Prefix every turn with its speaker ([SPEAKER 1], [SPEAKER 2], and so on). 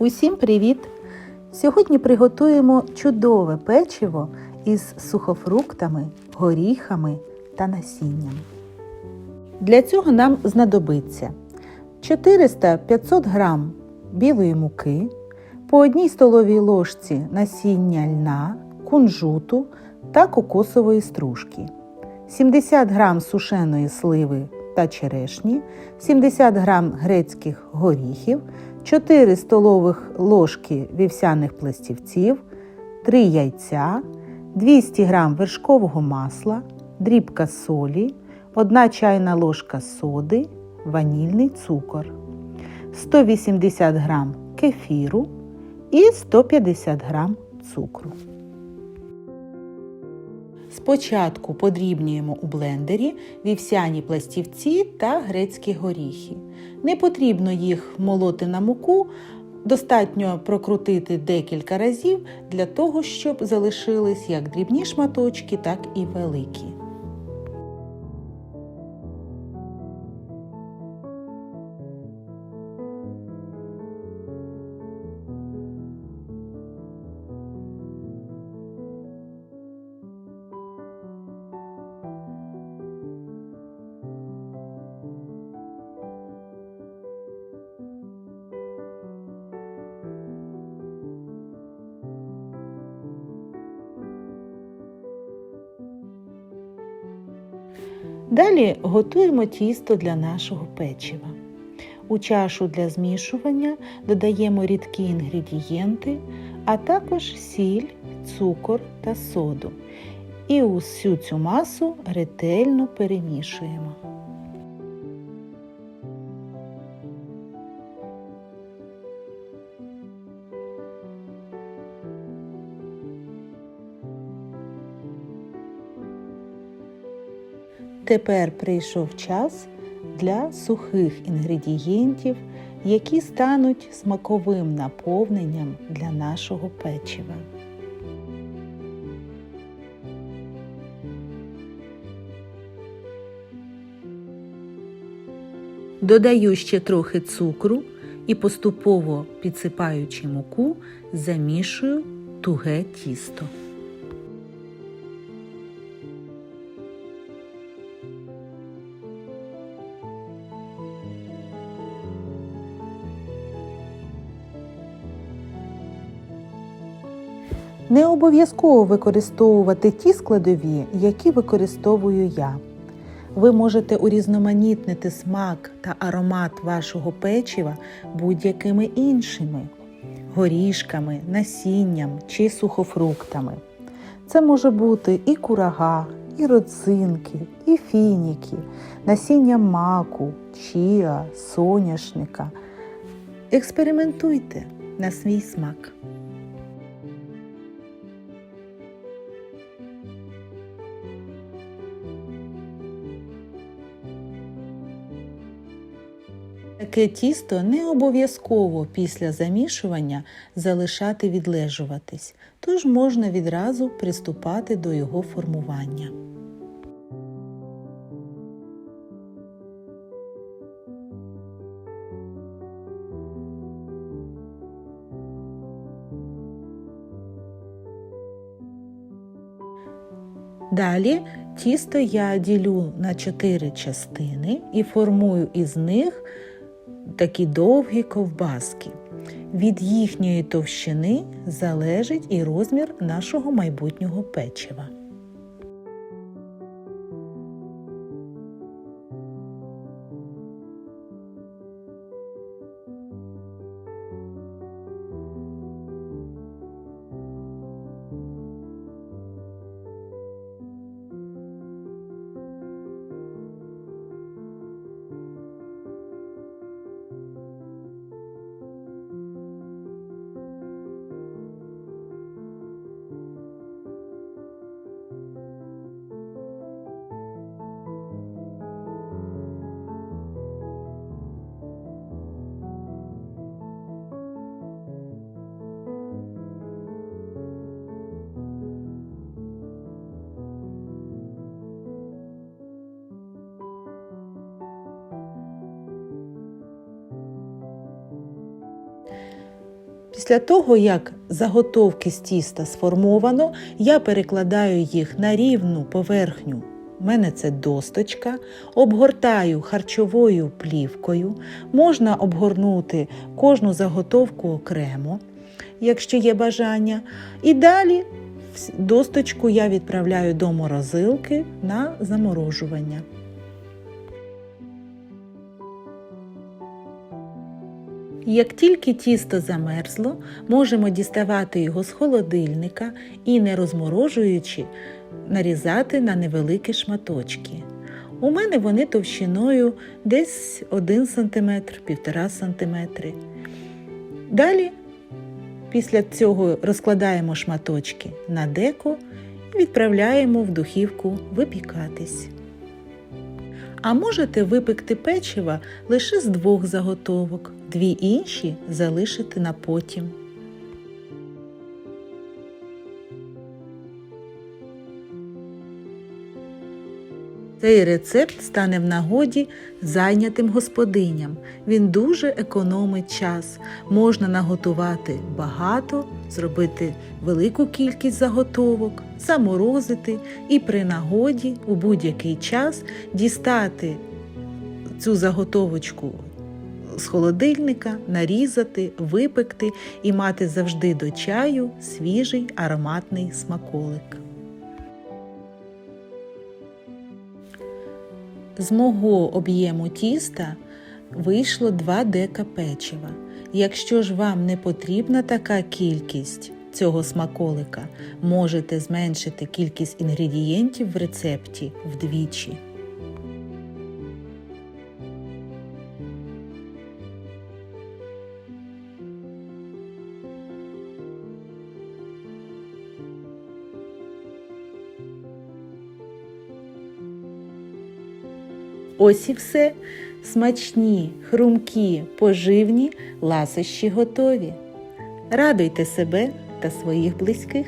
[SPEAKER 1] Усім привіт! Сьогодні приготуємо чудове печиво із сухофруктами, горіхами та насінням. Для цього нам знадобиться 400-500 г білої муки, по одній столовій ложці насіння льна, кунжуту та кокосової стружки, 70 г сушеної сливи та черешні, 70 г грецьких горіхів, 4 столових ложки вівсяних пластівців, 3 яйця, 200 г вершкового масла, дрібка солі, 1 чайна ложка соди, ванільний цукор, 180 г кефіру і 150 г цукру. Спочатку подрібнюємо у блендері вівсяні пластівці та грецькі горіхи. Не потрібно їх молоти на муку, достатньо прокрутити декілька разів для того, щоб залишились як дрібні шматочки, так і великі. Далі готуємо тісто для нашого печива. У чашу для змішування додаємо рідкі інгредієнти, а також сіль, цукор та соду. І усю цю масу ретельно перемішуємо. Тепер прийшов час для сухих інгредієнтів, які стануть смаковим наповненням для нашого печива. Додаю ще трохи цукру і поступово підсипаючи муку, замішую туге тісто. Не обов'язково використовувати ті складові, які використовую я. Ви можете урізноманітнити смак та аромат вашого печива будь-якими іншими горішками, насінням чи сухофруктами. Це може бути і курага, і родзинки, і фініки, насіння маку, чіа, соняшника. Експериментуйте на свій смак. Таке тісто не обов'язково після замішування залишати відлежуватись, тож можна відразу приступати до його формування. Далі тісто я ділю на 4 частини і формую із них такі довгі ковбаски. Від їхньої товщини залежить і розмір нашого майбутнього печива. Після того, як заготовки з тіста сформовано, я перекладаю їх на рівну поверхню. У мене це досточка, обгортаю харчовою плівкою. Можна обгорнути кожну заготовку окремо, якщо є бажання. І далі досточку я відправляю до морозилки на заморожування. Як тільки тісто замерзло, можемо діставати його з холодильника і, не розморожуючи, нарізати на невеликі шматочки. У мене вони товщиною десь 1 см, 1,5 см. Далі, після цього розкладаємо шматочки на деко і відправляємо в духівку випікатись. А можете випекти печива лише з двох заготовок, дві інші залишити на потім. Цей рецепт стане в нагоді зайнятим господиням. Він дуже економить час. Можна наготувати багато, зробити велику кількість заготовок, заморозити і при нагоді у будь-який час дістати цю заготовочку з холодильника, нарізати, випекти і мати завжди до чаю свіжий ароматний смаколик. З мого об'єму тіста вийшло 2 дека печива. Якщо ж вам не потрібна така кількість цього смаколика, можете зменшити кількість інгредієнтів в рецепті вдвічі. Ось і все. Смачні, хрумкі, поживні ласощі готові. Радуйте себе та своїх близьких.